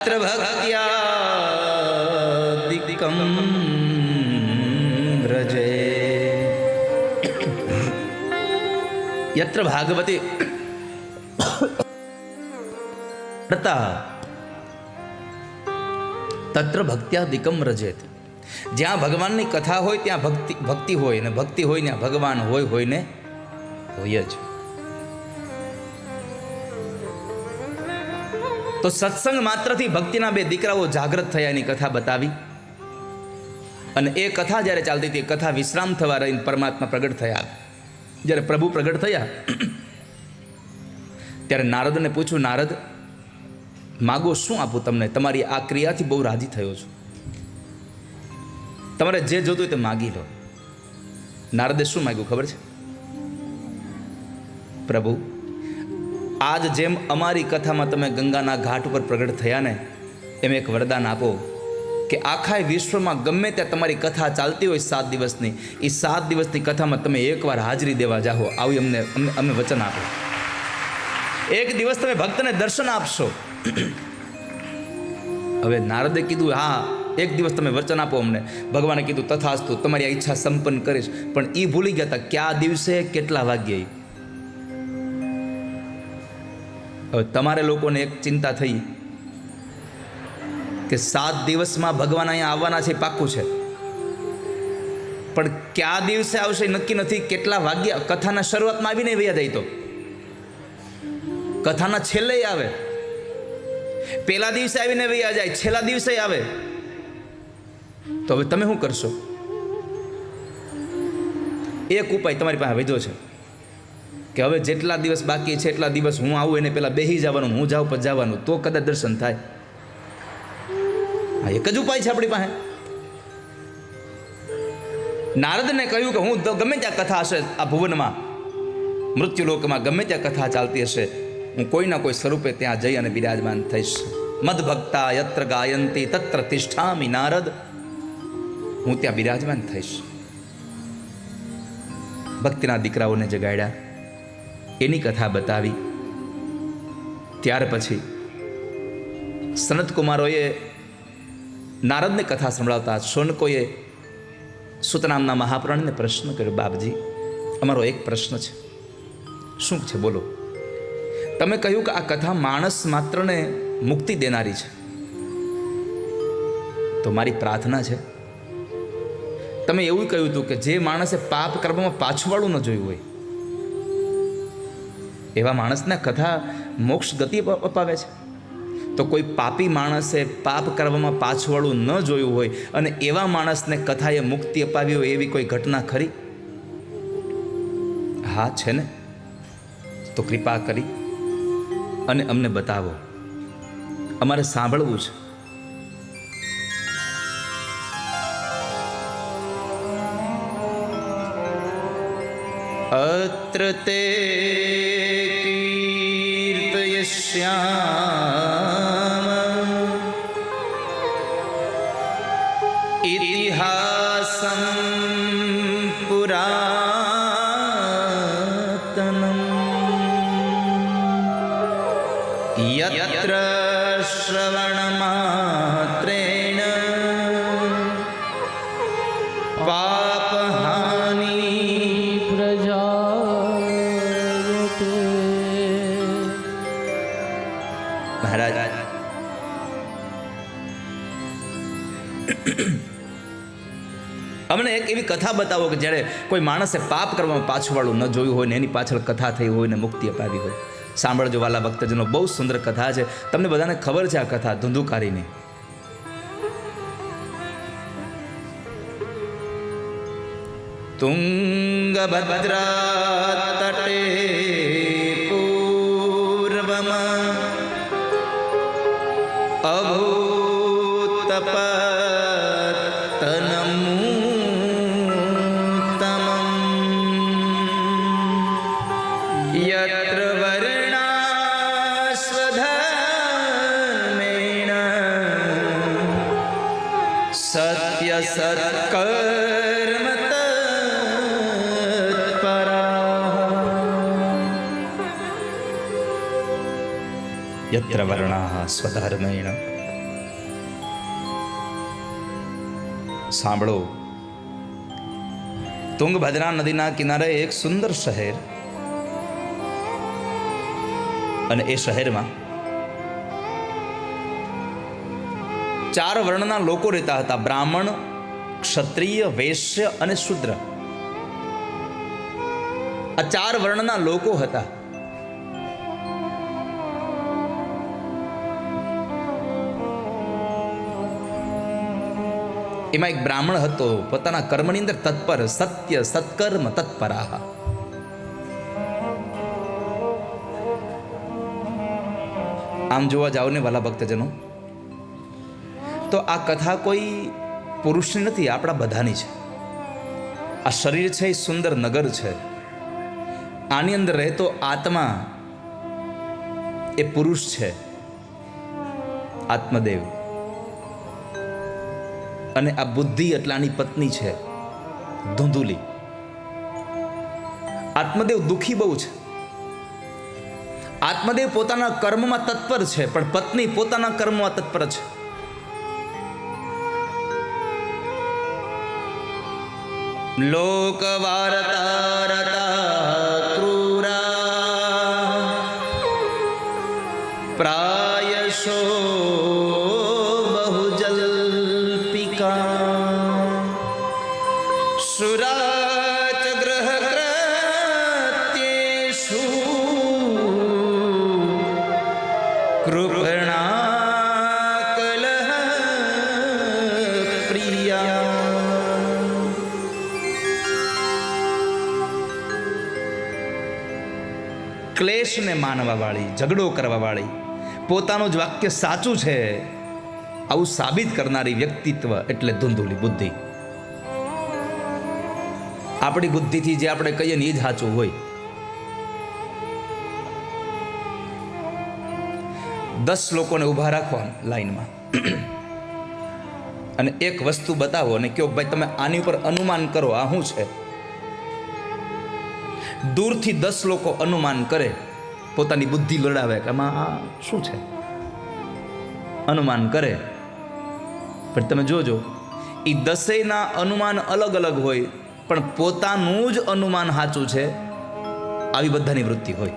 ભક્ત્યાદિકમ વ્રજે યત્ર ભાગવતી તત્ર ભક્ત્યાદિકમ રજેત જ્યાં ભગવાનની કથા હોય ત્યાં ભક્તિ ભક્તિ હોય ને ભક્તિ હોય ત્યાં ભગવાન હોય હોય ને હોય જ તો સત્સંગ માત્રથી ભક્તિના બે દીકરાઓ જાગૃત થયા એની કથા બતાવી. અને એ કથા જ્યારે ચાલતી હતી, એ કથા વિશ્રામ થવા રહીને પરમાત્મા પ્રગટ થયા. જ્યારે પ્રભુ પ્રગટ થયા, ત્યારે નારદને પૂછ્યું, નારદ, માગો શું આપું તમને? તમારી આ ક્રિયાથી બહુ રાજી થયો છું. તમારે જે જોતું હોય તે માગી લો. નારદે શું માગ્યું ખબર છે? પ્રભુ આજ જેમ અમારી કથામાં તમે ગંગાના ઘાટ ઉપર પ્રગટ થયા ને, એમ એક વરદાન આપો કે આખા વિશ્વમાં ગમે ત્યાં તમારી કથા ચાલતી હોય સાત દિવસની, એ સાત દિવસની કથામાં તમે એકવાર હાજરી દેવા જાઓ આવી અમને અમને અમે વચન આપો. એક દિવસ તમે ભક્તને દર્શન આપશો. હવે નારદે કીધું, હા, એક દિવસ તમે વચન આપો અમને. ભગવાને કીધું, તથાસ્તુ, તમારી આ ઈચ્છા સંપન્ન કરીશ, પણ એ ભૂલી ગયા હતા કયા દિવસે, કેટલા વાગ્યે હવે તમારે લોકોને એક ચિંતા થઈ કે સાત દિવસમાં ભગવાન અહીંયા આવવાના છે પાક્કું છે. પણ કયા દિવસે આવશે નક્કી નથી કેટલા વાગ્યા કથાના શરૂઆતમાં આવીને વૈયા જાય તો. કથાના છેલ્લે આવે. પહેલા દિવસે આવીને વૈયા જાય, છેલ્લા દિવસે આવે. તો હવે તમે શું કરશો? એક ઉપાય તમારી પાસે વધ્યો છે. કે હવે જેટલા દિવસ બાકી છે, એટલા દિવસ હું આવું, એને પહેલાં બેસી જવાનું, હું જાઉં, પછી જવાનું. તો કદાચ દર્શન થાય. હા, એક જ ઉપાય છે આપણી પાસે. નારદને કહ્યું કે હું ગમે ત્યાં કથા હશે આ ભુવનમાં. મૃત્યુલોકમાં ગમે ત્યાં કથા ચાલતી હશે. હું કોઈના કોઈ સ્વરૂપે ત્યાં જઈ અને બિરાજમાન થઈશ. મદભક્તા યત્ર ગાયંતી તત્ર તિષ્ઠામી નારદ. હું ત્યાં બિરાજમાન થઈશ. ભક્તિના દીકરાઓને જગાડ્યા. એની કથા બતાવી. ત્યાર પછી સનત કુમારોએ નારદને કથા સંભળાવતા સોનકોએ સુતનામના મહાપ્રાણને પ્રશ્ન કર્યો, બાપજી, અમારો એક પ્રશ્ન છે. શું છે? બોલો. તમે કહ્યું કે આ કથા માણસ માત્રને મુક્તિ દેનારી છે. તો મારી પ્રાર્થના છે, તમે એવું કહ્યું હતું કે જે માણસે પાપ કર્મમાં પાછું ન જોયું હોય એવા માણસને કથા મોક્ષ ગતિ અપાવે છે. તો કોઈ પાપી માણસે પાપ કરવામાં પાછવાળું ન જોયું હોય અને એવા માણસને કથાએ મુક્તિ અપાવી હોય એવી કોઈ ઘટના ખરી? હા, છે ને? તો કૃપા કરી અને અમને બતાવો. અમારે સાંભળવું છે. અત્ર તે કીર્તયશ્યામ ઇતિહાસં પુરાતનમ યત્ર શ્રવણમાત્રેણ અમને એક એવી કથા બતાવો કે જ્યારે કોઈ માણસે પાપ કરવામાં પાછળવાળું ન જોયું હોય ને એની પાછળ કથા થઈ હોય ને મુક્તિ અપાવી હોય. સાંભળજો વાલા ભક્તજનો, બહુ સુંદર કથા છે. તમને બધાને ખબર છે આ કથા ધુંધુકારીની. તુંગભદ્રા તટે સત્ય સત્કર્મ યત્ર વર્ણા સ્વધર્મેણ સાંભળો તુંગભદ્રા નદીના કિનારે એક સુંદર શહેર અને એ શહેરમાં ચાર વર્ણના લોકો રહેતા હતા. બ્રાહ્મણ, ક્ષત્રિય, વૈશ્ય અને શુદ્ર. આ ચાર વર્ણના લોકો હતા. એમાં એક બ્રાહ્મણ હતો. પોતાના કર્મની અંદર તત્પર, સત્ય, સત્કર્મ, તત્પરાહ. આમ જોવા જાઓ ને વાલા ભક્તજનો. તો આ કથા કોઈ પુરુષની નથી, આપણા બધાની છે. આ શરીર છે, એ સુંદર નગર છે. આની અંદર રહેતો આત્મા એ પુરુષ છે, આત્મદેવ. અને આ બુદ્ધિ એટલાની પત્ની છે, ધૂંધુલી. આત્મદેવ દુઃખી બહુ છે. આત્મદેવ પોતાના કર્મમાં તત્પર છે, પણ પત્ની પોતાના કર્મમાં તત્પર છે. લોકવાર્તા રતા ક્રૂરા પ્રાયશો બહુજલ્પિકા સુરાચ ગ્રહકૃત્યેષુ કૃપણા ક્લેશને માનવાવાળી, ઝઘડો કરવાવાળી. પોતાનું જ વાક્ય સાચું છે. આવું સાબિત કરનારી વ્યક્તિત્વ એટલે ધૂંધુલી બુદ્ધિ. આપણી બુદ્ધિથી જે આપણે કહીએ ને એ જ સાચું હોય. દસ લોકોને ઊભા રાખવા લાઈનમાં. અને એક વસ્તુ બતાવો અને કહો, ભાઈ, તમે આની ઉપર અનુમાન કરો, આ શું છે? દૂરથી દસ લોકો અનુમાન કરે. પોતાની બુદ્ધિ લડાવે કે આમાં આ શું છે? અનુમાન કરે. પણ તમે જોજો એ દસેયના અનુમાન અલગ અલગ હોય, પણ પોતાનું જ અનુમાન સાચું છે, આવી બધાની વૃત્તિ હોય.